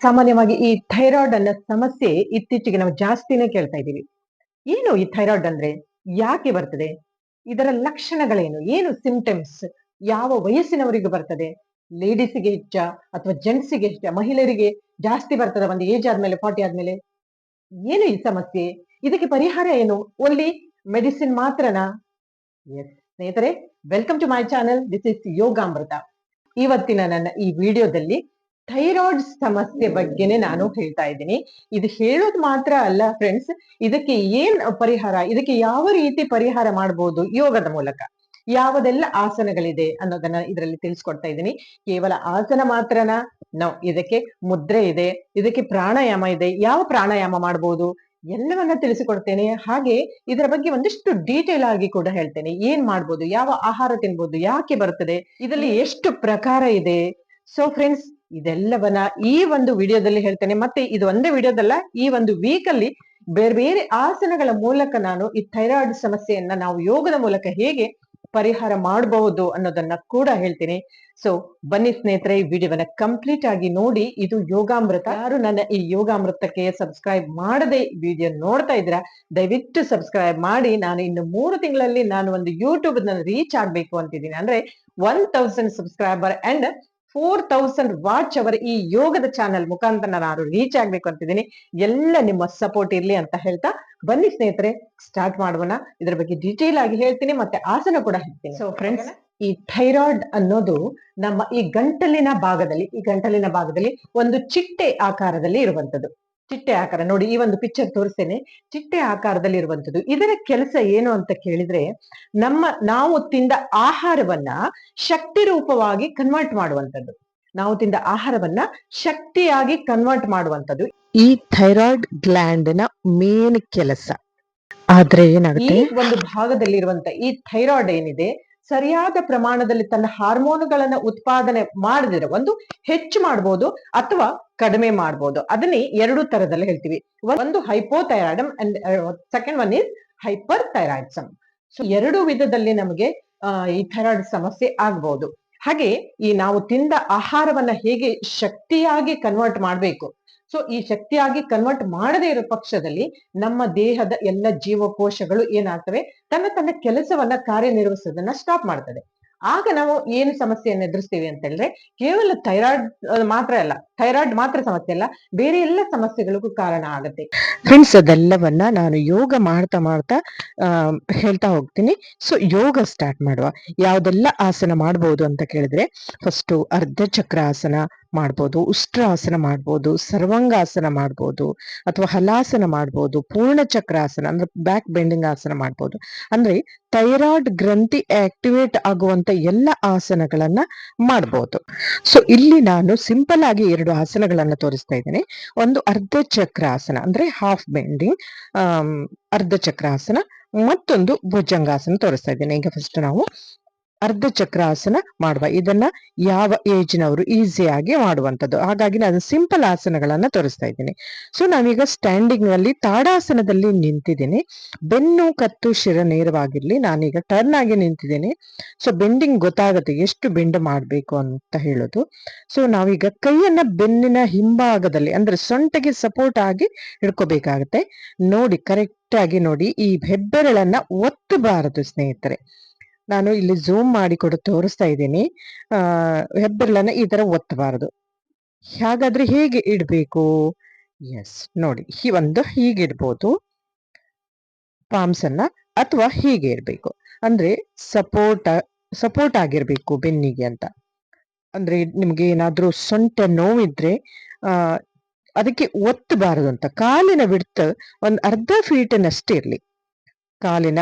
ಸಾಮಾನ್ಯವಾಗಿ ಈ ಥೈರಾಯ್ಡ್ ಅನ್ನೋ ಸಮಸ್ಯೆ ಇತ್ತೀಚೆಗೆ ನಾವು ಜಾಸ್ತಿನೇ ಕೇಳ್ತಾ ಇದ್ದೀವಿ. ಏನು ಈ ಥೈರಾಯ್ಡ್ ಅಂದ್ರೆ? ಯಾಕೆ ಬರ್ತದೆ? ಇದರ ಲಕ್ಷಣಗಳೇನು? ಏನು ಸಿಂಪ್ಟಮ್ಸ್ ಯಾವ ವಯಸ್ಸಿನವರಿಗೆ ಬರ್ತದೆ? ಲೇಡೀಸ್ಗೆ ಹೆಚ್ಚ ಅಥವಾ ಜೆಂಟ್ಸಿಗೆ ಹೆಚ್ಚ? ಮಹಿಳೆಯರಿಗೆ ಜಾಸ್ತಿ ಬರ್ತದ, ಒಂದು ಏಜ್ ಆದ್ಮೇಲೆ ಫಾರ್ಟಿ ಆದ್ಮೇಲೆ? ಏನು ಈ ಸಮಸ್ಯೆ? ಇದಕ್ಕೆ ಪರಿಹಾರ ಏನು? ಓನ್ಲಿ ಮೆಡಿಸಿನ್ ಮಾತ್ರನಾ? ಎಸ್ ಸ್ನೇಹಿತರೆ welcome to my channel this is Yogamruta ಇವತ್ತಿನ ನನ್ನ ಈ ವಿಡಿಯೋದಲ್ಲಿ ಥೈರಾಯ್ಡ್ ಸಮಸ್ಯೆ ಬಗ್ಗೆನೆ ನಾನು ಹೇಳ್ತಾ ಇದ್ದೀನಿ. ಇದು ಹೇಳೋದು ಮಾತ್ರ ಅಲ್ಲ ಫ್ರೆಂಡ್ಸ್ ಇದಕ್ಕೆ ಏನ್ ಪರಿಹಾರ, ಇದಕ್ಕೆ ಯಾವ ರೀತಿ ಪರಿಹಾರ ಮಾಡಬಹುದು ಯೋಗದ ಮೂಲಕ? ಯಾವದೆಲ್ಲ ಆಸನಗಳಿದೆ ಅನ್ನೋದನ್ನ ಇದರಲ್ಲಿ ತಿಳಿಸ್ಕೊಡ್ತಾ ಇದ್ದೀನಿ. ಕೇವಲ ಆಸನ ಮಾತ್ರನ? ನಾವು ಇದಕ್ಕೆ ಮುದ್ರೆ ಇದೆ, ಇದಕ್ಕೆ ಪ್ರಾಣಾಯಾಮ ಇದೆ, ಯಾವ ಪ್ರಾಣಾಯಾಮ ಮಾಡಬಹುದು ಎಲ್ಲವನ್ನ ತಿಳಿಸಿಕೊಡ್ತೇನೆ. ಹಾಗೆ ಇದರ ಬಗ್ಗೆ ಒಂದಿಷ್ಟು ಡೀಟೇಲ್ ಆಗಿ ಕೂಡ ಹೇಳ್ತೇನೆ. ಏನ್ ಮಾಡ್ಬೋದು, ಯಾವ ಆಹಾರ ತಿನ್ಬೋದು, ಯಾಕೆ ಬರ್ತದೆ, ಇದರಲ್ಲಿ ಎಷ್ಟು ಪ್ರಕಾರ ಇದೆ? ಸೊ ಫ್ರೆಂಡ್ಸ್ ಇದೆಲ್ಲವನ್ನ ಈ ಒಂದು ವಿಡಿಯೋದಲ್ಲಿ ಹೇಳ್ತೇನೆ. ಮತ್ತೆ ಇದು ಒಂದೇ ವಿಡಿಯೋದಲ್ಲ, ಈ ಒಂದು ವೀಕ್ ಅಲ್ಲಿ ಬೇರೆ ಬೇರೆ ಆಸನಗಳ ಮೂಲಕ ನಾನು ಈ ಥೈರಾಯ್ಡ್ ಸಮಸ್ಯೆಯನ್ನ ನಾವು ಯೋಗದ ಮೂಲಕ ಹೇಗೆ ಪರಿಹಾರ ಮಾಡಬಹುದು ಅನ್ನೋದನ್ನ ಕೂಡ ಹೇಳ್ತೀನಿ. ಸೊ ಬನ್ನಿ ಸ್ನೇಹಿತರೆ, ಈ ವಿಡಿಯೋವನ್ನ ಕಂಪ್ಲೀಟ್ ಆಗಿ ನೋಡಿ. ಇದು ಯೋಗಾಮೃತ. ಯಾರು ನನ್ನ ಈ ಯೋಗಾಮೃತಕ್ಕೆ ಸಬ್ಸ್ಕ್ರೈಬ್ ಮಾಡದೆ ವಿಡಿಯೋ ನೋಡ್ತಾ ಇದ್ರ ದಯವಿಟ್ಟು ಸಬ್ಸ್ಕ್ರೈಬ್ ಮಾಡಿ. ನಾನು ಇನ್ನು ಮೂರು ತಿಂಗಳಲ್ಲಿ ನಾನು ಒಂದು ಯೂಟ್ಯೂಬ್ ರೀಚ್ ಆಗ್ಬೇಕು ಅಂತಿದ್ದೀನಿ. ಅಂದ್ರೆ one thousand subscriber and four thousand watch hour ಈ ಯೋಗದ ಚಾನೆಲ್ ಮುಖಾಂತರ ನಾನು ರೀಚ್ ಆಗ್ಬೇಕು ಅಂತಿದ್ದೀನಿ. ಎಲ್ಲ ನಿಮ್ಮ ಸಪೋರ್ಟ್ ಇರ್ಲಿ ಅಂತ ಹೇಳ್ತಾ ಬನ್ನಿ ಸ್ನೇಹಿತರೆ ಸ್ಟಾರ್ಟ್ ಮಾಡೋಣ. ಇದ್ರ ಬಗ್ಗೆ ಡೀಟೇಲ್ ಆಗಿ ಹೇಳ್ತೀನಿ ಮತ್ತೆ ಆಸನ ಕೂಡ ಹೇಳ್ತೀನಿ. ಸೊ ಫ್ರೆಂಡ್ಸ್ ಈ ಥೈರಾಯ್ಡ್ ಅನ್ನೋದು ನಮ್ಮ ಈ ಗಂಟಲಿನ ಭಾಗದಲ್ಲಿ ಈ ಗಂಟಲಿನ ಭಾಗದಲ್ಲಿ ಒಂದು ಚಿಟ್ಟೆ ಆಕಾರದಲ್ಲಿ ಇರುವಂತದ್ದು ಚಿಟ್ಟೆ ಆಕಾರ. ನೋಡಿ, ಈ ಒಂದು ಪಿಕ್ಚರ್ ತೋರಿಸ್ತೇನೆ. ಚಿಟ್ಟೆ ಆಕಾರದಲ್ಲಿ ಇರುವಂತದ್ದು ಇದರ ಕೆಲಸ ಏನು ಅಂತ ಕೇಳಿದ್ರೆ, ನಮ್ಮ ನಾವು ತಿಂದ ಆಹಾರವನ್ನ ಶಕ್ತಿ ರೂಪವಾಗಿ ಕನ್ವರ್ಟ್ ಮಾಡುವಂತದ್ದು ನಾವು ತಿಂದ ಆಹಾರವನ್ನ ಶಕ್ತಿಯಾಗಿ ಕನ್ವರ್ಟ್ ಮಾಡುವಂತದ್ದು ಈ ಥೈರಾಯ್ಡ್ ಗ್ಲ್ಯಾಂಡ್ನ ಮೇನ್ ಕೆಲಸ. ಆದ್ರೆ ಏನಾಗುತ್ತೆ? ಒಂದು ಭಾಗದಲ್ಲಿರುವಂತ ಈ ಥೈರಾಯ್ಡ್ ಏನಿದೆ ಸರಿಯಾದ ಪ್ರಮಾಣದಲ್ಲಿ ತನ್ನ ಹಾರ್ಮೋನುಗಳನ್ನ ಉತ್ಪಾದನೆ ಮಾಡಿದ್ರೆ ಒಂದು ಹೆಚ್ಚು ಮಾಡಬಹುದು ಅಥವಾ ಕಡಿಮೆ ಮಾಡಬಹುದು ಅದನ್ನೇ ಎರಡು ತರದಲ್ಲಿ ಹೇಳ್ತೀವಿ. ಒಂದು hypothyroidism and second one is hyperthyroidism so ಎರಡು ವಿಧದಲ್ಲಿ ನಮಗೆ ಈ ಥೈರಾಯ್ಡ್ ಸಮಸ್ಯೆ ಆಗ್ಬಹುದು ಹಾಗೆ ಈ ನಾವು ತಿಂದ ಆಹಾರವನ್ನ ಹೇಗೆ ಶಕ್ತಿಯಾಗಿ ಕನ್ವರ್ಟ್ ಮಾಡಬೇಕು ಸೊ ಈ ಶಕ್ತಿಯಾಗಿ ಕನ್ವರ್ಟ್ ಮಾಡದೇ ಇರೋ ಪಕ್ಷದಲ್ಲಿ ನಮ್ಮ ದೇಹದ ಎಲ್ಲ ಜೀವಕೋಶಗಳು ಏನಾಗ್ತವೆ? ತನ್ನ ತನ್ನ ಕೆಲಸವನ್ನ ಕಾರ್ಯನಿರ್ವಹಿಸೋದನ್ನ ಸ್ಟಾಪ್ ಮಾಡ್ತದೆ. ಆಗ ನಾವು ಏನು ಸಮಸ್ಯೆಯನ್ನು ಎದುರಿಸ್ತೀವಿ ಅಂತ ಹೇಳಿದ್ರೆ, ಕೇವಲ ಥೈರಾಯ್ಡ್ ಮಾತ್ರ ಅಲ್ಲ ಥೈರಾಯ್ಡ್ ಮಾತ್ರ ಸಮಸ್ಯೆ ಅಲ್ಲ, ಬೇರೆ ಎಲ್ಲ ಸಮಸ್ಯೆಗಳಿಗೂ ಕಾರಣ ಆಗುತ್ತೆ. ಫ್ರೆಂಡ್ಸ್ ಅದೆಲ್ಲವನ್ನ ನಾನು ಯೋಗ ಮಾಡ್ತಾ ಮಾಡ್ತಾ ಹೇಳ್ತಾ ಹೋಗ್ತೀನಿ. ಸೊ ಯೋಗ ಸ್ಟಾರ್ಟ್ ಮಾಡುವ. ಯಾವ್ದೆಲ್ಲ ಆಸನ ಮಾಡಬಹುದು ಅಂತ ಕೇಳಿದ್ರೆ ಫಸ್ಟ್ ಅರ್ಧ ಚಕ್ರ ಆಸನ ಮಾಡ್ಬೋದು, ಉಷ್ಟ್ರಾಸನ ಮಾಡ್ಬೋದು, ಸರ್ವಾಂಗಾಸನ ಮಾಡ್ಬೋದು ಅಥವಾ ಹಲಾಸನ ಮಾಡ್ಬೋದು ಪೂರ್ಣ ಚಕ್ರಾಸನ ಅಂದ್ರೆ ಬ್ಯಾಕ್ ಬೆಂಡಿಂಗ್ ಆಸನ ಮಾಡ್ಬೋದು. ಅಂದ್ರೆ ಥೈರಾಯ್ಡ್ ಗ್ರಂಥಿ ಆಕ್ಟಿವೇಟ್ ಆಗುವಂತ ಎಲ್ಲ ಆಸನಗಳನ್ನ ಮಾಡ್ಬೋದು. ಸೊ ಇಲ್ಲಿ ನಾನು ಸಿಂಪಲ್ ಆಗಿ ಎರಡು ಆಸನಗಳನ್ನ ತೋರಿಸ್ತಾ ಇದ್ದೇನೆ. ಒಂದು ಅರ್ಧ ಚಕ್ರಾಸನ ಅಂದ್ರೆ ಹಾಫ್ ಬೆಂಡಿಂಗ್ ಅರ್ಧ ಚಕ್ರಾಸನ ಮತ್ತೊಂದು ಭುಜಂಗಾಸನ ತೋರಿಸ್ತಾ ಇದ್ದೇನೆ. ಈಗ ಫಸ್ಟ್ ನಾವು ಅರ್ಧ ಚಕ್ರಾಸನ ಮಾಡುವ. ಇದನ್ನ ಯಾವ ಏಜ್ನವರು ಈಸಿಯಾಗಿ ಮಾಡುವಂಥದ್ದು. ಹಾಗಾಗಿ ನಾನು ಸಿಂಪಲ್ ಆಸನಗಳನ್ನ ತೋರಿಸ್ತಾ ಇದ್ದೀನಿ. ಸೊ ನಾವೀಗ ಸ್ಟ್ಯಾಂಡಿಂಗ್ನಲ್ಲಿ ತಾಡಾಸನದಲ್ಲಿ ನಿಂತಿದ್ದೀನಿ. ಬೆನ್ನು, ಕತ್ತು, ಶಿರ ನೇರವಾಗಿರ್ಲಿ ನಾನೀಗ ಟರ್ನ್ ಆಗಿ ನಿಂತಿದ್ದೀನಿ. ಸೊ ಬೆಂಡಿಂಗ್ ಗೊತ್ತಾಗುತ್ತೆ ಎಷ್ಟು ಬೆಂಡ್ ಮಾಡಬೇಕು ಅಂತ ಹೇಳೋದು. ಸೊ ನಾವೀಗ ಕೈಯನ್ನ ಬೆನ್ನಿನ ಹಿಂಭಾಗದಲ್ಲಿ ಅಂದ್ರೆ ಸೊಂಟಗೆ ಸಪೋರ್ಟ್ ಆಗಿ ಹಿಡ್ಕೋಬೇಕಾಗತ್ತೆ. ನೋಡಿ ಕರೆಕ್ಟ್ ಆಗಿ ನೋಡಿ ಈ ಹೆಬ್ಬೆರಳನ್ನ ಒತ್ತಬಾರದು ಸ್ನೇಹಿತರೆ. ನಾನು ಇಲ್ಲಿ ಝೂಮ್ ಮಾಡಿ ಕೊಡು ತೋರಿಸ್ತಾ ಇದ್ದೀನಿ. ಹೆಬ್ಬೆರಳನ್ನ ಈ ತರ ಒತ್ತಬಾರದು. ಹಾಗಾದ್ರೆ ಹೇಗೆ ಇಡಬೇಕು? ಎಸ್ ನೋಡಿ ಈ ಒಂದು ಹೀಗೆ ಇಡ್ಬೋದು. ಪಾಮ್ಸ್ ಅನ್ನ ಅಥವಾ ಹೀಗೆ ಇರಬೇಕು ಅಂದ್ರೆ ಸಪೋರ್ಟ್ ಸಪೋರ್ಟ್ ಆಗಿರ್ಬೇಕು ಬೆನ್ನಿಗೆ ಅಂತ. ಅಂದ್ರೆ ನಿಮ್ಗೆ ಏನಾದ್ರೂ ಸೊಂಟ ನೋವಿದ್ರೆ, ಆ, ಅದಕ್ಕೆ ಒತ್ತಬಾರದು ಅಂತ. ಕಾಲಿನ ಬಿಡ್ತ ಒಂದ್ ಅರ್ಧ ಫೀಟಿನಷ್ಟೇ ಇರ್ಲಿ ಕಾಲಿನ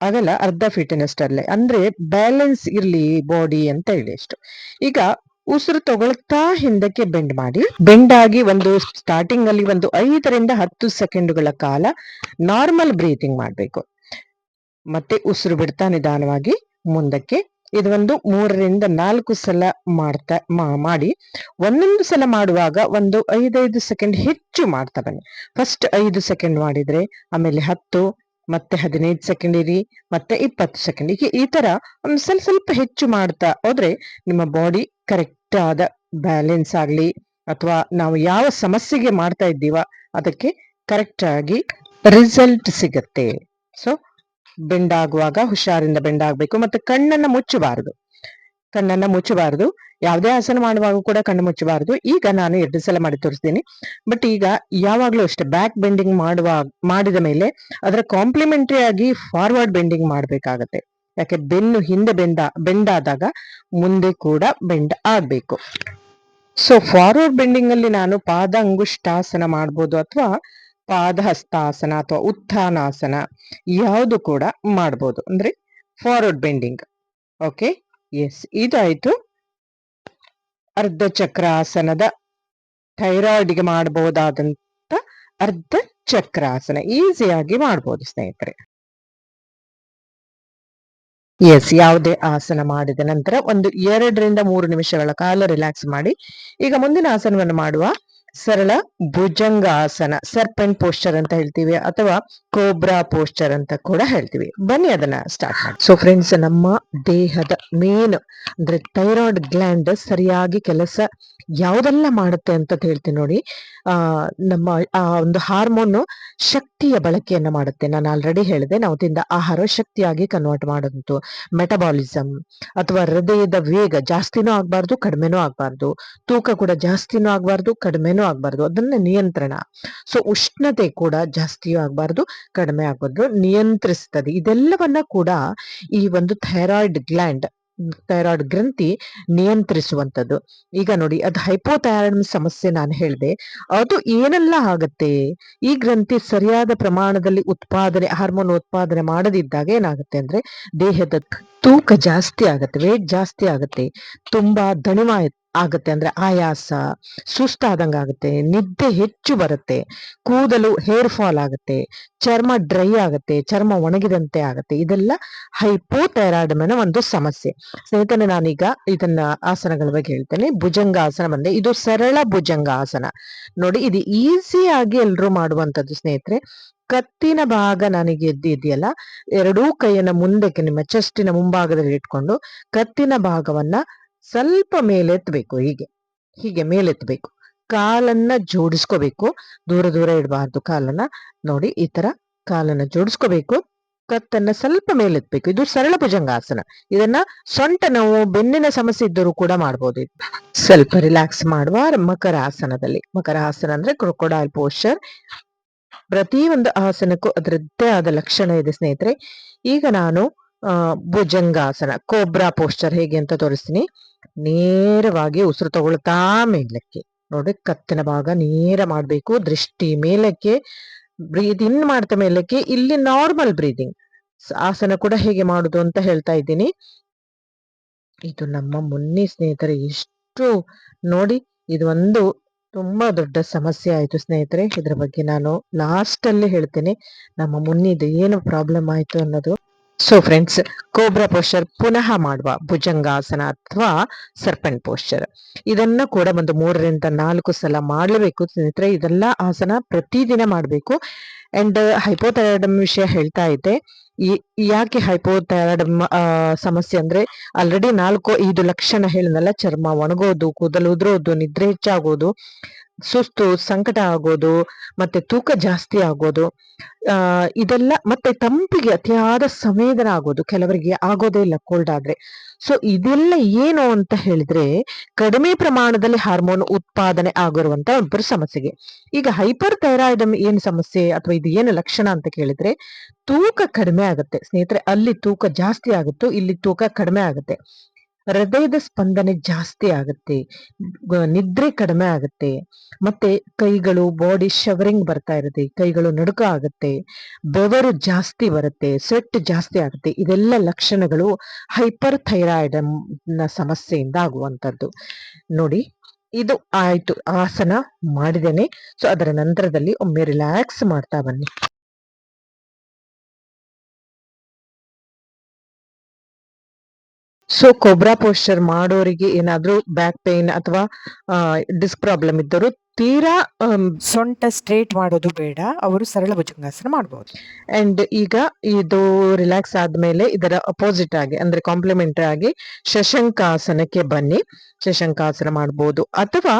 ಅಗಲ ಅರ್ಧ ಫೀಟಿನಷ್ಟಲ್ಲೇ ಅಂದ್ರೆ ಬ್ಯಾಲೆನ್ಸ್ ಇರ್ಲಿ ಬಾಡಿ ಅಂತ ಹೇಳಿ ಅಷ್ಟು. ಈಗ ಉಸಿರು ತಗೊಳ್ತಾ ಹಿಂದಕ್ಕೆ ಬೆಂಡ್ ಮಾಡಿ ಬೆಂಡ್ ಆಗಿ ಒಂದು ಸ್ಟಾರ್ಟಿಂಗ್ ಅಲ್ಲಿ ಒಂದು ಐದರಿಂದ ಹತ್ತು ಸೆಕೆಂಡ್ಗಳ ಕಾಲ ನಾರ್ಮಲ್ ಬ್ರೀತಿಂಗ್ ಮಾಡಬೇಕು. ಮತ್ತೆ ಉಸಿರು ಬಿಡ್ತಾ ನಿಧಾನವಾಗಿ ಮುಂದಕ್ಕೆ. ಇದು ಒಂದು ಮೂರರಿಂದ ನಾಲ್ಕು ಸಲ ಮಾಡ್ತಾ ಮಾಡಿ. ಒಂದೊಂದು ಸಲ ಮಾಡುವಾಗ ಒಂದು ಐದೈದು ಸೆಕೆಂಡ್ ಹೆಚ್ಚು ಮಾಡ್ತಾ ಬನ್ನಿ. ಫಸ್ಟ್ ಐದು ಸೆಕೆಂಡ್ ಮಾಡಿದ್ರೆ ಆಮೇಲೆ ಹತ್ತು ಮತ್ತೆ ಹದಿನೈದು ಸೆಕೆಂಡ್ ಇರಿ, ಮತ್ತೆ ಇಪ್ಪತ್ತು ಸೆಕೆಂಡ್ ಹೀಗೆ ಈ ತರ ಒಂದು ಸ್ವಲ್ಪ ಸ್ವಲ್ಪ ಹೆಚ್ಚು ಮಾಡ್ತಾ ಹೋದ್ರೆ ನಿಮ್ಮ ಬಾಡಿ ಕರೆಕ್ಟ್ ಆದ ಬ್ಯಾಲೆನ್ಸ್ ಆಗ್ಲಿ ಅಥವಾ ನಾವು ಯಾವ ಸಮಸ್ಯೆಗೆ ಮಾಡ್ತಾ ಇದ್ದೀವ ಅದಕ್ಕೆ ಕರೆಕ್ಟ್ ಆಗಿ ರಿಸಲ್ಟ್ ಸಿಗತ್ತೆ. ಸೊ ಬೆಂಡ್ ಆಗುವಾಗ ಹುಷಾರಿಂದ ಬೆಂಡ್ ಆಗ್ಬೇಕು ಮತ್ತೆ ಕಣ್ಣನ್ನ ಮುಚ್ಚಬಾರದು. ಕಣ್ಣನ್ನ ಮುಚ್ಚಬಾರದು. ಯಾವುದೇ ಆಸನ ಮಾಡುವಾಗ ಕೂಡ ಕಣ್ಣು ಮುಚ್ಚಬಾರದು. ಈಗ ನಾನು ಎರಡು ಸಲ ಮಾಡಿ ತೋರಿಸ್ತೀನಿ. ಬಟ್ ಈಗ ಯಾವಾಗ್ಲೂ ಅಷ್ಟೇ ಬ್ಯಾಕ್ ಬೆಂಡಿಂಗ್ ಮಾಡುವ, ಮಾಡಿದ ಮೇಲೆ ಅದರ ಕಾಂಪ್ಲಿಮೆಂಟರಿ ಆಗಿ ಫಾರ್ವರ್ಡ್ ಬೆಂಡಿಂಗ್ ಮಾಡ್ಬೇಕಾಗತ್ತೆ. ಯಾಕೆ, ಬೆನ್ನು ಹಿಂದೆ ಬೆಂದ ಬೆಂಡ್ ಆದಾಗ ಮುಂದೆ ಕೂಡ ಬೆಂಡ್ ಆಗ್ಬೇಕು. ಸೊ ಫಾರ್ವರ್ಡ್ ಬೆಂಡಿಂಗ್ ಅಲ್ಲಿ ನಾನು ಪಾದ ಅಂಗುಷ್ಟಾಸನ ಮಾಡ್ಬೋದು ಅಥವಾ ಪಾದ ಹಸ್ತಾಸನ ಅಥವಾ ಉತ್ಥಾನಾಸನ, ಯಾವುದು ಕೂಡ ಮಾಡ್ಬೋದು. ಅಂದ್ರೆ ಫಾರ್ವರ್ಡ್ ಬೆಂಡಿಂಗ್ ಓಕೆ ಎಸ್ ಇದಾಯ್ತು. ಅರ್ಧ ಚಕ್ರಾಸನದ ಥೈರಾಯ್ಡ್ಗೆ ಮಾಡಬಹುದಾದಂತ ಅರ್ಧ ಚಕ್ರಾಸನ ಈಸಿಯಾಗಿ ಮಾಡ್ಬೋದು ಸ್ನೇಹಿತರೆ. ಎಸ್ ಯಾವುದೇ ಆಸನ ಮಾಡಿದ ನಂತರ ಒಂದು ಎರಡರಿಂದ ಮೂರು ನಿಮಿಷಗಳ ಕಾಲ ರಿಲ್ಯಾಕ್ಸ್ ಮಾಡಿ. ಈಗ ಮುಂದಿನ ಆಸನವನ್ನು ಮಾಡುವ. ಸರಳ ಭುಜಂಗಾಸನ ಸರ್ಪೆಂಟ್ ಪೋಸ್ಚರ್ ಅಂತ ಹೇಳ್ತೀವಿ ಅಥವಾ ಕೋಬ್ರಾ ಪೋಸ್ಚರ್ ಅಂತ ಕೂಡ ಹೇಳ್ತೀವಿ. ಬನ್ನಿ ಅದನ್ನ ಸ್ಟಾರ್ಟ್ ಮಾಡಿ. ಸೊ ಫ್ರೆಂಡ್ಸ್ ನಮ್ಮ ದೇಹದ ಮೇನ್ ಅಂದ್ರೆ ಥೈರಾಯ್ಡ್ ಗ್ಲ್ಯಾಂಡ್ ಸರಿಯಾಗಿ ಕೆಲಸ ಯಾವುದೆಲ್ಲ ಮಾಡುತ್ತೆ ಅಂತ ಹೇಳ್ತೀನಿ ನೋಡಿ. ಆ, ನಮ್ಮ, ಆ ಒಂದು ಹಾರ್ಮೋನ್ ಶಕ್ತಿಯ ಬಳಕೆಯನ್ನ ಮಾಡುತ್ತೆ. ನಾನು ಆಲ್ರೆಡಿ ಹೇಳಿದೆ, ನಾವು ತಿಂದ ಆಹಾರ ಶಕ್ತಿಯಾಗಿ ಕನ್ವರ್ಟ್ ಮಾಡುವಂತು ಮೆಟಬಾಲಿಸಮ್ ಅಥವಾ ಹೃದಯದ ವೇಗ ಜಾಸ್ತಿನೂ ಆಗ್ಬಾರ್ದು, ಕಡಿಮೆನೂ ಆಗ್ಬಾರ್ದು. ತೂಕ ಕೂಡ ಜಾಸ್ತಿನೂ ಆಗ್ಬಾರ್ದು, ಕಡಿಮೆನೂ ಆಗ್ಬಾರ್ದು. ಅದನ್ನ ನಿಯಂತ್ರಣ. ಸೊ ಉಷ್ಣತೆ ಕೂಡ ಜಾಸ್ತಿಯೂ ಆಗಬಾರ್ದು, ಕಡಿಮೆ ಆಗ್ಬಾರ್ದು, ನಿಯಂತ್ರಿಸ್ತದೆ. ಇದೆಲ್ಲವನ್ನ ಕೂಡ ಈ ಒಂದು ಥೈರಾಯ್ಡ್ ಗ್ಲ್ಯಾಂಡ್, ಥೈರಾಯ್ಡ್ ಗ್ರಂಥಿ ನಿಯಂತ್ರಿಸುವಂತದ್ದು ಈಗ ನೋಡಿ, ಅದು ಹೈಪೋಥೈರಾಯ್ಡ್ ಸಮಸ್ಯೆ ನಾನು ಹೇಳಿದೆ. ಅದು ಏನೆಲ್ಲ ಆಗತ್ತೆ? ಈ ಗ್ರಂಥಿ ಸರಿಯಾದ ಪ್ರಮಾಣದಲ್ಲಿ ಉತ್ಪಾದನೆ, ಹಾರ್ಮೋನ್ ಉತ್ಪಾದನೆ ಮಾಡದಿದ್ದಾಗ ಏನಾಗುತ್ತೆ ಅಂದ್ರೆ, ದೇಹದ ತೂಕ ಜಾಸ್ತಿ ಆಗತ್ತೆ ವೇಟ್ ಜಾಸ್ತಿ ಆಗತ್ತೆ. ತುಂಬಾ ದಣಿವ ಆಗತ್ತೆ ಅಂದ್ರೆ ಆಯಾಸ, ಸುಸ್ತಾದಂಗ ಆಗುತ್ತೆ, ನಿದ್ದೆ ಹೆಚ್ಚು ಬರುತ್ತೆ, ಕೂದಲು ಹೇರ್ ಫಾಲ್ ಆಗುತ್ತೆ, ಚರ್ಮ ಡ್ರೈ ಆಗುತ್ತೆ, ಚರ್ಮ ಒಣಗಿದಂತೆ ಆಗುತ್ತೆ, ಇದೆಲ್ಲ ಹೈಪೋಥೈರಾಯ್ಡ್ ಒಂದು ಸಮಸ್ಯೆ. ಸ್ನೇಹಿತರೆ, ನಾನೀಗ ಇದನ್ನ ಆಸನಗಳ ಬಗ್ಗೆ ಹೇಳ್ತೇನೆ. ಭುಜಂಗ ಆಸನ ಬಂದೆ. ಇದು ಸರಳ ಭುಜಂಗ ಆಸನ ನೋಡಿ, ಇದು ಈಸಿಯಾಗಿ ಎಲ್ರು ಮಾಡುವಂತದ್ದು ಸ್ನೇಹಿತರೆ. ಕತ್ತಿನ ಭಾಗ ನನಗೆ ಎದ್ದಿದೆಯಲ್ಲ ಎರಡೂ ಕೈಯನ್ನ ಮುಂದಕ್ಕೆ, ನಿಮ್ಮ ಚೆಸ್ಟಿನ ಮುಂಭಾಗದಲ್ಲಿ ಇಟ್ಕೊಂಡು ಕತ್ತಿನ ಭಾಗವನ್ನ ಸ್ವಲ್ಪ ಮೇಲೆತ್ತಬೇಕು, ಹೀಗೆ ಹೀಗೆ ಮೇಲೆತ್ತಬೇಕು. ಕಾಲನ್ನ ಜೋಡಿಸ್ಕೋಬೇಕು. ದೂರ ದೂರ ಇಡಬಾರ್ದು ಕಾಲನ್ನ. ನೋಡಿ, ಈ ತರ ಕಾಲನ್ನ ಜೋಡಿಸ್ಕೋಬೇಕು. ಕತ್ತನ್ನ ಸ್ವಲ್ಪ ಮೇಲೆತ್ತಬೇಕು. ಇದು ಸರಳ ಭುಜಂಗಾಸನ. ಇದನ್ನ ಸೊಂಟ ನೋವು, ಬೆನ್ನಿನ ಸಮಸ್ಯೆ ಇದ್ದರೂ ಕೂಡ ಮಾಡಬಹುದು ಸ್ವಲ್ಪ ರಿಲ್ಯಾಕ್ಸ್ ಮಾಡುವ ಮಕರ ಆಸನದಲ್ಲಿ ಮಕರ ಆಸನ ಅಂದ್ರೆ ಕ್ರೊಕೊಡೈಲ್ ಪೋಸ್ಚರ್ ಪ್ರತಿ ಒಂದು ಆಸನಕ್ಕೂ ಅದರದ್ದೇ ಆದ ಲಕ್ಷಣ ಇದೆ ಸ್ನೇಹಿತರೆ. ಈಗ ನಾನು ಭುಜಂಗಾಸನ, ಕೋಬ್ರಾ ಪೋಸ್ಚರ್ ಹೇಗೆ ಅಂತ ತೋರಿಸ್ತೀನಿ. ನೇರವಾಗಿ ಉಸಿರು ತಗೊಳ್ತಾ ಮೇಲಕ್ಕೆ. ನೋಡಿ, ಕತ್ತಿನ ಭಾಗ ನೇರ ಮಾಡ್ಬೇಕು. ದೃಷ್ಟಿ ಮೇಲಕ್ಕೆ ಬ್ರೀತ್ ಇನ್ ಮಾಡ್ತಾ ಮೇಲಕ್ಕೆ. ಇಲ್ಲಿ ನಾರ್ಮಲ್ ಬ್ರೀದಿಂಗ್ ಆಸನ ಕೂಡ ಹೇಗೆ ಮಾಡುದು ಅಂತ ಹೇಳ್ತಾ ಇದ್ದೀನಿ. ಇದು ನಮ್ಮ ಮುನ್ನಿ ಸ್ನೇಹಿತರೆ ಎಷ್ಟು ನೋಡಿ, ಇದು ಒಂದು ತುಂಬಾ ದೊಡ್ಡ ಸಮಸ್ಯೆ ಆಯ್ತು ಸ್ನೇಹಿತರೆ. ಇದ್ರ ಬಗ್ಗೆ ನಾನು ಲಾಸ್ಟ್ ಅಲ್ಲಿ ಹೇಳ್ತೇನೆ. ನಮ್ಮ ಮುನ್ನಿದು ಏನು ಪ್ರಾಬ್ಲಮ್ ಆಯ್ತು ಅನ್ನೋದು ಸೊ ಫ್ರೆಂಡ್ಸ್ ಕೋಬ್ರಾ ಪೋಶ್ಚರ್ ಪುನಃ ಮಾಡುವ ಭುಜಂಗಾಸನ ಅಥವಾ ಸರ್ಪೆಂಟ್ ಪೋಶ್ಚರ್ ಇದನ್ನ ಕೂಡ ಒಂದು ಮೂರರಿಂದ ನಾಲ್ಕು ಸಲ ಮಾಡಲೇಬೇಕು. ಸ್ನೇಹಿತರೆ, ಇದೆಲ್ಲ ಆಸನ ಪ್ರತಿದಿನ ಮಾಡಬೇಕು. ಅಂಡ್ ಹೈಪೋಥೈರಾಯ್ಡಮ್ ವಿಷಯ ಹೇಳ್ತಾ ಇದ್ದೆ. ಯಾಕೆ ಹೈಪೋಥೈರಾಯ್ಡಮ್ ಸಮಸ್ಯೆ ಅಂದ್ರೆ ಆಲ್ರೆಡಿ ನಾಲ್ಕು, ಐದು ಲಕ್ಷಣ ಹೇಳಿದ್ನಲ್ಲ, ಚರ್ಮ ಒಣಗೋದು, ಕೂದಲು ಉದುರೋದು, ನಿದ್ರೆ ಹೆಚ್ಚಾಗೋದು. ಸುಸ್ತು, ಸಂಕಟ ಆಗೋದು, ಮತ್ತೆ ತೂಕ ಜಾಸ್ತಿ ಆಗೋದು, ಆ, ಇದೆಲ್ಲ ಮತ್ತೆ ತಂಪಿಗೆ ಅತಿಯಾದ ಸಂವೇದನ ಆಗೋದು. ಕೆಲವರಿಗೆ ಆಗೋದೇ ಇಲ್ಲ ಕೋಲ್ಡ್ ಆದ್ರೆ. ಸೊ ಇದೆಲ್ಲ ಏನು ಅಂತ ಹೇಳಿದ್ರೆ ಕಡಿಮೆ ಪ್ರಮಾಣದಲ್ಲಿ ಹಾರ್ಮೋನ್ ಉತ್ಪಾದನೆ ಆಗಿರುವಂತ ಒಬ್ಬರ ಸಮಸ್ಯೆಗೆ. ಈಗ ಹೈಪರ್ ಥೈರಾಯ್ಡಮ್ ಏನ್ ಸಮಸ್ಯೆ ಅಥವಾ ಇದು ಏನು ಲಕ್ಷಣ ಅಂತ ಕೇಳಿದ್ರೆ ತೂಕ ಕಡಿಮೆ ಆಗುತ್ತೆ. ಸ್ನೇಹಿತರೆ, ಅಲ್ಲಿ ತೂಕ ಜಾಸ್ತಿ ಆಗುತ್ತೋ, ಇಲ್ಲಿ ತೂಕ ಕಡಿಮೆ ಆಗುತ್ತೆ. ಹೃದಯದ ಸ್ಪಂದನೆ ಜಾಸ್ತಿ ಆಗುತ್ತೆ ನಿದ್ರೆ ಕಡಿಮೆ ಆಗುತ್ತೆ, ಮತ್ತೆ ಕೈಗಳು ಬಾಡಿ ಶವರಿಂಗ್ ಬರ್ತಾ ಇರುತ್ತೆ, ಕೈಗಳು ನಡುಕ ಆಗುತ್ತೆ, ಬೆವರು ಜಾಸ್ತಿ ಬರುತ್ತೆ ಸ್ವೆಟ್ ಜಾಸ್ತಿ ಆಗುತ್ತೆ, ಇದೆಲ್ಲ ಲಕ್ಷಣಗಳು ಹೈಪರ್ ಥೈರಾಯ್ಡ್ನ ಸಮಸ್ಯೆಯಿಂದ ಆಗುವಂತದ್ದು ನೋಡಿ, ಇದು ಆಯ್ತು, ಆಸನ ಮಾಡಿದ್ದೇನೆ. ಸೊ ಅದರ ನಂತರದಲ್ಲಿ ಒಮ್ಮೆ ರಿಲ್ಯಾಕ್ಸ್ ಮಾಡ್ತಾ ಬನ್ನಿ. ಸೊ ಕೊಬ್ರಾ ಪೋಸ್ಚರ್ ಮಾಡೋರಿಗೆ ಏನಾದ್ರೂ ಬ್ಯಾಕ್ ಪೇನ್ ಅಥವಾ ಡಿಸ್ಕ್ ಪ್ರಾಬ್ಲಮ್ ಇದ್ದರೂ ತೀರಾ ಸೊಂಟ ಸ್ಟ್ರೇಟ್ ಮಾಡೋದು ಬೇಡ. ಅವರು ಸರಳ ಭುಜಂಗಾಸನ ಮಾಡಬಹುದು ಅಂಡ್ ಈಗ ಇದು ರಿಲ್ಯಾಕ್ಸ್ ಆದ್ಮೇಲೆ ಇದರ ಅಪೋಸಿಟ್ ಆಗಿ ಅಂದ್ರೆ ಕಾಂಪ್ಲಿಮೆಂಟರಿ ಆಗಿ ಶಶಂಕಾಸನಕ್ಕೆ ಬನ್ನಿ. ಶಶಂಕಾಸನ ಮಾಡಬಹುದು ಅಥವಾ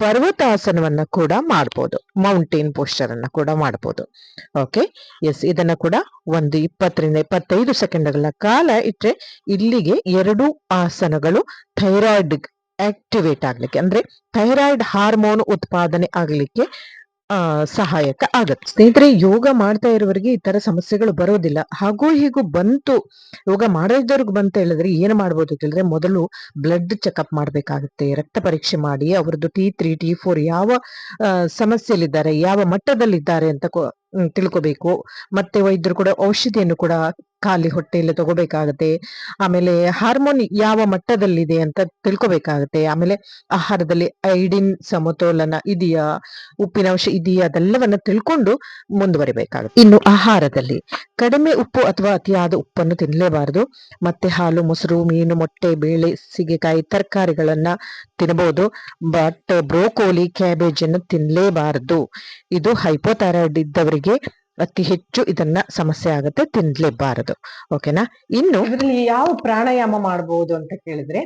ಪರ್ವತಾಸನವನ್ನ ಕೂಡ ಮಾಡ್ಬೋದು. ಮೌಂಟೇನ್ ಪೋಸ್ಟರ್ ಅನ್ನ ಕೂಡ ಮಾಡ್ಬೋದು. ಓಕೆ ಎಸ್ ಇದನ್ನ ಕೂಡ ಒಂದು ಇಪ್ಪತ್ತರಿಂದ ಇಪ್ಪತ್ತೈದು ಸೆಕೆಂಡ್ಗಳ ಕಾಲ ಇಟ್ಟರೆ ಇಲ್ಲಿಗೆ ಎರಡು ಆಸನಗಳು ಥೈರಾಯ್ಡ್ ಆಕ್ಟಿವೇಟ್ ಆಗ್ಲಿಕ್ಕೆ, ಅಂದ್ರೆ ಥೈರಾಯ್ಡ್ ಹಾರ್ಮೋನ್ ಉತ್ಪಾದನೆ ಆಗ್ಲಿಕ್ಕೆ ಸಹಾಯಕ ಆಗತ್ತೆ. ಸ್ನೇಹಿತರೆ, ಯೋಗ ಮಾಡ್ತಾ ಇರೋರಿಗೆ ಈ ತರ ಸಮಸ್ಯೆಗಳು ಬರೋದಿಲ್ಲ. ಹಾಗೂ ಹೀಗೂ ಬಂತು, ಯೋಗ ಮಾಡೋದವ್ರಿಗೆ ಬಂತ ಹೇಳಿದ್ರೆ ಏನ್ ಮಾಡ್ಬೋದು ಕೇಳಿದ್ರೆ ಮೊದಲು ಬ್ಲಡ್ ಚೆಕಪ್ ಮಾಡ್ಬೇಕಾಗುತ್ತೆ, ರಕ್ತ ಪರೀಕ್ಷೆ ಮಾಡಿ, ಅವರದ್ದು ಟಿ ತ್ರೀ ಟಿ ಫೋರ್ ಯಾವ ಸಮಸ್ಯೆಯಲ್ಲಿದ್ದಾರೆ, ಯಾವ ಮಟ್ಟದಲ್ಲಿದ್ದಾರೆ ಅಂತ ತಿಳ್ಕೊಬೇಕು. ಮತ್ತೆ ವೈದ್ಯರು ಕೂಡ ಔಷಧಿಯನ್ನು ಕೂಡ ಖಾಲಿ ಹೊಟ್ಟೆಯಲ್ಲಿ ತಗೋಬೇಕಾಗತ್ತೆ. ಆಮೇಲೆ ಹಾರ್ಮೋನ್ ಯಾವ ಮಟ್ಟದಲ್ಲಿದೆ ಅಂತ ತಿಳ್ಕೊಬೇಕಾಗತ್ತೆ. ಆಮೇಲೆ ಆಹಾರದಲ್ಲಿ ಐಡಿನ್, ಸಮತೋಲನ ಇದೆಯಾ ಉಪ್ಪಿನಾಂಶ ಇದೆಯಾ ಅದೆಲ್ಲವನ್ನ ತಿಳ್ಕೊಂಡು ಮುಂದುವರಿಬೇಕಾಗುತ್ತೆ. ಇನ್ನು ಆಹಾರದಲ್ಲಿ ಕಡಿಮೆ ಉಪ್ಪು ಅಥವಾ ಅತಿಯಾದ ಉಪ್ಪನ್ನು ತಿನ್ನಲೇಬಾರದು ಮತ್ತೆ ಹಾಲು, ಮೊಸರು, ಮೀನು, ಮೊಟ್ಟೆ, ಬೇಳೆ, ಸೀಗೆಕಾಯಿ, ತರಕಾರಿಗಳನ್ನ ತಿನ್ನಬಹುದು ಬಟ್ ಬ್ರೋಕೋಲಿ ಕ್ಯಾಬೇಜ್ ಅನ್ನು ತಿನ್ನಲೇಬಾರದು ಇದು ಹೈಪೋಥೈರಾಯ್ಡ್ ಇದ್ದವರಿಗೆ ಅತಿ ಹೆಚ್ಚು ಇದನ್ನ ಸಮಸ್ಯೆ ಆಗುತ್ತೆ, ತಿನ್ಲೇಬಾರದು. ಓಕೆನಾ ಇನ್ನು ಇದರಲ್ಲಿ ಯಾವ ಪ್ರಾಣಾಯಾಮ ಮಾಡಬಹುದು ಅಂತ ಕೇಳಿದ್ರೆ,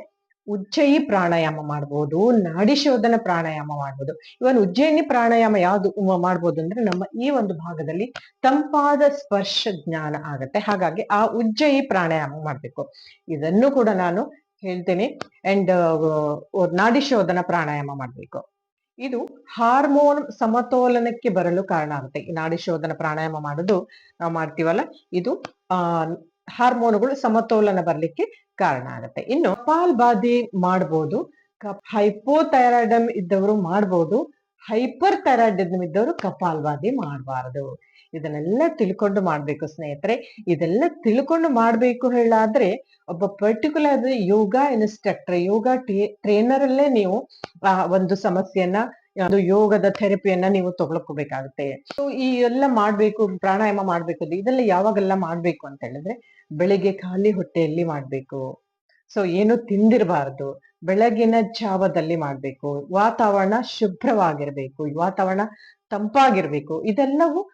ಉಜ್ಜಯಿ ಪ್ರಾಣಾಯಾಮ ಮಾಡಬಹುದು ನಾಡಿಶೋಧನ ಪ್ರಾಣಾಯಾಮ ಮಾಡಬಹುದು ಇವನ್ ಉಜ್ಜಯಿನಿ ಪ್ರಾಣಾಯಾಮ ಯಾವ್ದು ಮಾಡ್ಬೋದು ಅಂದ್ರೆ ನಮ್ಮ ಈ ಒಂದು ಭಾಗದಲ್ಲಿ ತಂಪಾದ ಸ್ಪರ್ಶ ಜ್ಞಾನ ಆಗತ್ತೆ. ಹಾಗಾಗಿ ಆ ಉಜ್ಜಯಿ ಪ್ರಾಣಾಯಾಮ ಮಾಡ್ಬೇಕು. ಇದನ್ನು ಕೂಡ ನಾನು ಹೇಳ್ತೇನೆ. ಅಂಡ್ ನಾಡಿಶೋಧನ ಪ್ರಾಣಾಯಾಮ ಮಾಡ್ಬೇಕು. ಇದು ಹಾರ್ಮೋನ್ ಸಮತೋಲನಕ್ಕೆ ಬರಲು ಕಾರಣ ಆಗುತ್ತೆ. ಈ ನಾಡಿ ಶೋಧನ ಪ್ರಾಣಾಯಾಮ ಮಾಡೋದು ನಾವು ಮಾಡ್ತೀವಲ್ಲ, ಇದು, ಆ, ಹಾರ್ಮೋನುಗಳು ಸಮತೋಲನ ಬರ್ಲಿಕ್ಕೆ ಕಾರಣ ಆಗುತ್ತೆ. ಇನ್ನು ಕಪಾಲ್ ಬಾಧಿ ಮಾಡ್ಬೋದು ಹೈಪೋಥೈರಾಯ್ಡಮ್ ಇದ್ದವರು ಮಾಡ್ಬೋದು ಹೈಪರ್ ಥೈರಾಯ್ಡಮ್ ಇದ್ದವರು ಕಪಾಲ್ ಬಾಧಿ ಮಾಡಬಾರದು. ಇದನ್ನೆಲ್ಲ ತಿಳ್ಕೊಂಡು ಮಾಡ್ಬೇಕು ಸ್ನೇಹಿತರೆ. ಇದೆಲ್ಲ ತಿಳ್ಕೊಂಡು ಮಾಡ್ಬೇಕು ಹೇಳಾದ್ರೆ ಒಬ್ಬ particular yoga instructor yoga trainer ಅಲ್ಲೇ ನೀವು, ಆ, ಒಂದು ಸಮಸ್ಯೆಯನ್ನ ಅದು ಯೋಗದ ಥೆರಪಿಯನ್ನ ನೀವು ತಗೊಳ್ಕೋಬೇಕಾಗುತ್ತೆ. ಸೊ ಈ ಎಲ್ಲ ಮಾಡ್ಬೇಕು, ಪ್ರಾಣಾಯಾಮ ಮಾಡ್ಬೇಕು ಇದೆಲ್ಲ ಯಾವಾಗೆಲ್ಲ ಮಾಡ್ಬೇಕು ಅಂತ ಹೇಳಿದ್ರೆ ಬೆಳಿಗ್ಗೆ ಖಾಲಿ ಹೊಟ್ಟೆಯಲ್ಲಿ ಮಾಡ್ಬೇಕು. ಸೊ ಏನು ತಿಂದಿರಬಾರ್ದು. ಬೆಳಗಿನ ಜಾವದಲ್ಲಿ ಮಾಡ್ಬೇಕು. ವಾತಾವರಣ ಶುಭ್ರವಾಗಿರ್ಬೇಕು. ವಾತಾವರಣ ತಂಪಾಗಿರ್ಬೇಕು. ಇದೆಲ್ಲವೂ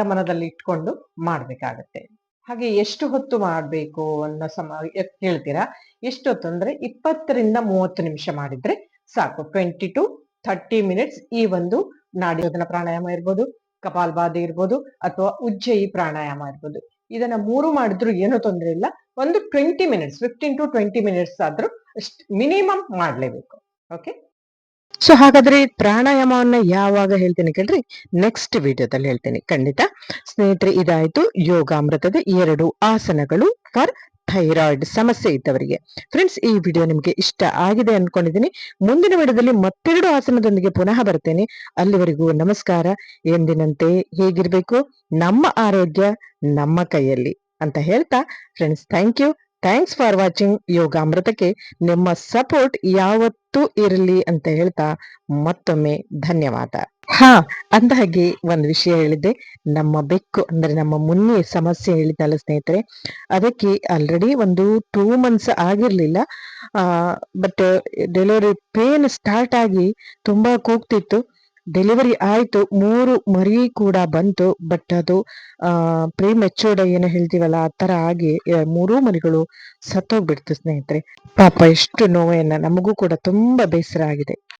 ಗಮನದಲ್ಲಿ ಇಟ್ಕೊಂಡು ಮಾಡ್ಬೇಕಾಗತ್ತೆ. ಹಾಗೆ ಎಷ್ಟು ಹೊತ್ತು ಮಾಡ್ಬೇಕು ಅನ್ನೋ ಸಮ ಹೇಳ್ತೀರಾ? ಎಷ್ಟು ಹೊತ್ತು ಅಂದ್ರೆ ಇಪ್ಪತ್ತರಿಂದ ಮೂವತ್ತು ನಿಮಿಷ ಮಾಡಿದ್ರೆ ಸಾಕು. ಟ್ವೆಂಟಿ ಟು ಥರ್ಟಿ ಮಿನಿಟ್ಸ್ ಈ ಒಂದು ನಾಡಿಯೋಧನ ಪ್ರಾಣಾಯಾಮ ಇರ್ಬೋದು ಕಪಾಲ್ಬಾಧೆ ಇರ್ಬೋದು ಅಥವಾ ಉಜ್ಜಯಿ ಪ್ರಾಣಾಯಾಮ ಇರ್ಬೋದು. ಇದನ್ನ ಮೂರು ಮಾಡಿದ್ರು ಏನೂ ತೊಂದರೆ ಇಲ್ಲ. ಒಂದು twenty minutes, fifteen to twenty minutes ಆದ್ರೂ ಮಿನಿಮಮ್ ಮಾಡ್ಲೇಬೇಕು. ಓಕೆ? ಸೊ ಹಾಗಾದ್ರೆ ಪ್ರಾಣಾಯಾಮವನ್ನ ಯಾವಾಗ ಹೇಳ್ತೀನಿ ಕೇಳ್ರಿ? ನೆಕ್ಸ್ಟ್ ವಿಡಿಯೋದಲ್ಲಿ ಹೇಳ್ತೀನಿ. ಖಂಡಿತ. ಸ್ನೇಹಿತರೆ, ಇದಾಯ್ತು. ಯೋಗಾಮೃತದ ಎರಡು ಆಸನಗಳು ಫಾರ್ ಥೈರಾಯ್ಡ್ ಸಮಸ್ಯೆ ಇದ್ದವರಿಗೆ. ಫ್ರೆಂಡ್ಸ್ ಈ ವಿಡಿಯೋ ನಿಮ್ಗೆ ಇಷ್ಟ ಆಗಿದೆ ಅನ್ಕೊಂಡಿದ್ದೀನಿ. ಮುಂದಿನ ವಿಡಿಯೋದಲ್ಲಿ ಮತ್ತೆರಡು ಆಸನದೊಂದಿಗೆ ಪುನಃ ಬರ್ತೇನೆ. ಅಲ್ಲಿವರೆಗೂ ನಮಸ್ಕಾರ. ಎಂದಿನಂತೆ ಹೇಗಿರ್ಬೇಕು? ನಮ್ಮ ಆರೋಗ್ಯ ನಮ್ಮ ಕೈಯಲ್ಲಿ ಅಂತ ಹೇಳ್ತಾ friends thank you thanks for watching ಯೋಗಾಮೃತಕ್ಕೆ ನಿಮ್ಮ ಸಪೋರ್ಟ್ ಯಾವತ್ತೂ ಇರಲಿ ಅಂತ ಹೇಳ್ತಾ ಮತ್ತೊಮ್ಮೆ ಧನ್ಯವಾದ. ಹಾ. ಅಂದ ಹಾಗೆ ಒಂದು ವಿಷಯ ಹೇಳಿದ್ದೆ. ನಮ್ಮ ಬೆಕ್ಕು ಅಂದ್ರೆ ನಮ್ಮ ಮುನ್ನೆ ಸಮಸ್ಯೆ ಹೇಳಿದ್ದಲ್ಲ ಸ್ನೇಹಿತರೆ ಅದಕ್ಕೆ ಆಲ್ರೆಡಿ ಒಂದು ಟೂ ಮಂತ್ಸ್ ಆಗಿರ್ಲಿಲ್ಲ. ಆ ಬಟ್ ಡೆಲಿವರಿ ಪೇನ್ ಸ್ಟಾರ್ಟ್ ಆಗಿ ತುಂಬಾ ಕೂಗ್ತಿತ್ತು. ಡೆಲಿವರಿ ಆಯ್ತು, ಮೂರು ಮರಿ ಕೂಡ ಬಂತು ಬಟ್ ಅದು ಪ್ರೀ ಮೆಚೂರ್ಡ್ ಏನು ಹೇಳ್ತೀವಲ್ಲ, ಆ ತರ ಆಗಿ ಮೂರೂ ಮರಿಗಳು ಸತ್ತೋಗ್ಬಿಡ್ತು ಸ್ನೇಹಿತರೆ. ಪಾಪ, ಎಷ್ಟು ನೋವೇನ ನಮಗೂ ಕೂಡ ತುಂಬಾ ಬೇಸರ ಆಗಿದೆ.